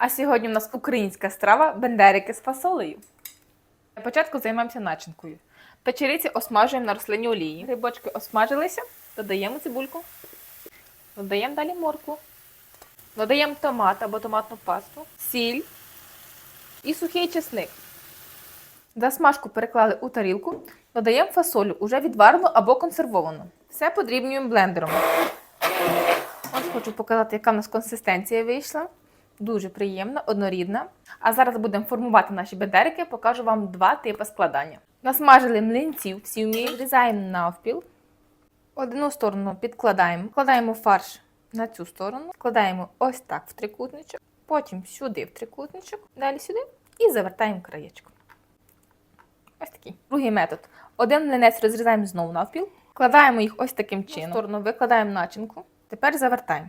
А сьогодні у нас українська страва бендерики з фасолею. Для початку займаємося начинкою. Печериці осмажуємо на рослинній олії. Грибочки осмажилися, додаємо цибульку, додаємо далі моркву, додаємо томат або томатну пасту, сіль і сухий чесник. Засмажку переклали у тарілку, додаємо фасолю, уже відварену або консервовану. Все подрібнюємо блендером. Ось хочу показати, яка в нас консистенція вийшла. Дуже приємна, однорідна. А зараз будемо формувати наші бедерики, покажу вам два типи складання. Насмажили млинців, всі вміють, врізаємо навпіл. Одну сторону підкладаємо, вкладаємо фарш на цю сторону, вкладаємо ось так в трикутничок, потім сюди в трикутничок, далі сюди і завертаємо краєчком. Ось такий. Другий метод. Один млинець розрізаємо знову навпіл, вкладаємо їх ось таким чином. В сторону викладаємо начинку. Тепер завертаємо.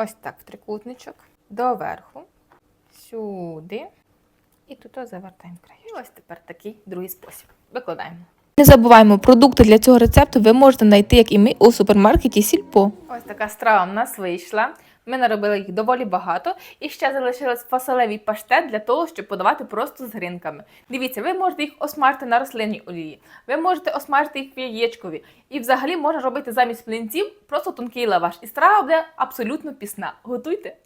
Ось так в трикутничок, доверху, сюди. І тут завертаємо край. І ось тепер такий другий спосіб. Викладаємо. Не забуваємо, продукти для цього рецепту ви можете знайти, як і ми, у супермаркеті Сільпо. Ось така страва в нас вийшла. Ми наробили їх доволі багато. І ще залишилось фасолевий паштет для того, щоб подавати просто з гринками. Дивіться, ви можете їх осмажити на рослинній олії, ви можете осмажити їх в яєчкові. І взагалі можна робити замість плинців просто тонкий лаваш. І страва буде абсолютно пісна. Готуйте!